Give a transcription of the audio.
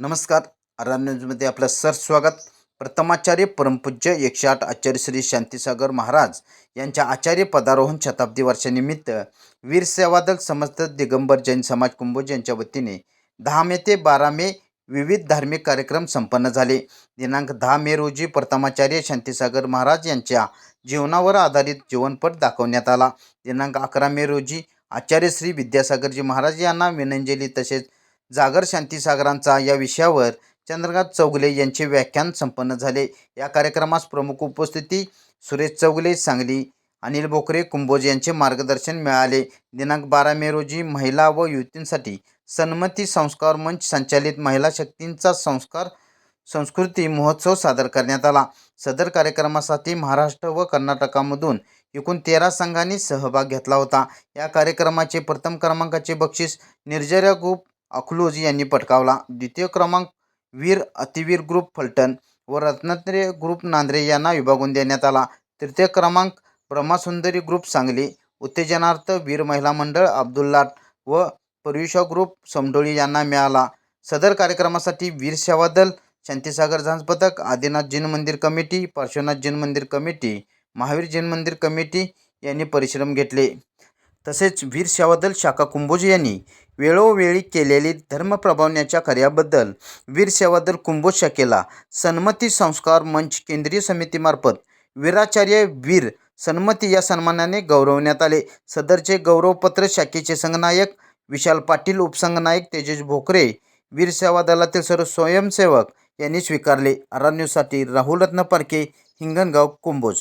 नमस्कार. आर न्यूजमध्ये आपलं सर स्वागत. प्रथमाचार्य परमपूज्य एकशे आठ आचार्य श्री शांतीसागर महाराज यांच्या आचार्य पदारोहण शताब्दी वर्षानिमित्त वीर सेवादल समस्त दिगंबर जैन समाज कुंभोज यांच्या वतीने दहा मे ते बारा मे विविध धार्मिक कार्यक्रम संपन्न झाले. दिनांक दहा मे रोजी प्रथमाचार्य शांतीसागर महाराज यांच्या जीवनावर आधारित जीवनपट दाखवण्यात आला. दिनांक अकरा मे रोजी आचार्य श्री विद्यासागरजी महाराज यांना विनंजली तसेच जागर शांतीसागरांचा या विषयावर चंद्रकांत चौगले यांचे व्याख्यान संपन्न झाले. या कार्यक्रमास प्रमुख उपस्थिती सुरेश चौगले सांगली अनिल बोकरे कुंभोज यांचे मार्गदर्शन मिळाले. दिनांक बारा मे रोजी महिला व युवतींसाठी सन्मती संस्कार मंच संचालित महिला शक्तींचा संस्कार संस्कृती महोत्सव सादर करण्यात आला. सदर कार्यक्रमासाठी महाराष्ट्र व कर्नाटकामधून एकूण तेरा संघांनी सहभाग घेतला होता. या कार्यक्रमाचे प्रथम क्रमांकाचे बक्षीस निर्जरा ग्रुप अकलूज यांनी पटकावला. द्वितीय क्रमांक वीर अतिवीर ग्रुप फलटण व रत्नात्रय ग्रुप नांद्रे यांना विभागून देण्यात आला. तृतीय क्रमांक ब्रह्मासुंदरी ग्रुप सांगली. उत्तेजनार्थ वीर महिला मंडळ अब्दुल्लाट व परयुषा ग्रुप समडोळी यांना मिळाला. सदर कार्यक्रमासाठी वीर सेवा दल शांतीसागर झांज पथक आदिनाथ जैन मंदिर कमिटी पार्श्वनाथ जैन मंदिर कमिटी महावीर जैन मंदिर कमिटी यांनी परिश्रम घेतले. तसेच वीर सेवा शाखा कुंभोज यांनी वेळोवेळी केलेली धर्म प्रभावण्याच्या कार्याबद्दल वीर सेवादल कुंभोज शाखेला सन्मती संस्कार मंच केंद्रीय समितीमार्फत वीराचार्य वीर सन्मती या सन्मानाने गौरवण्यात आले. सदरचे गौरवपत्र शाखेचे संघनायक विशाल पाटील उपसंघनायक तेजस भोकरे वीर सेवा दलातील सर्व स्वयंसेवक यांनी स्वीकारले. आरा न्यूजसाठी राहुल रत्न पारखे हिंगणगाव कुंभोज.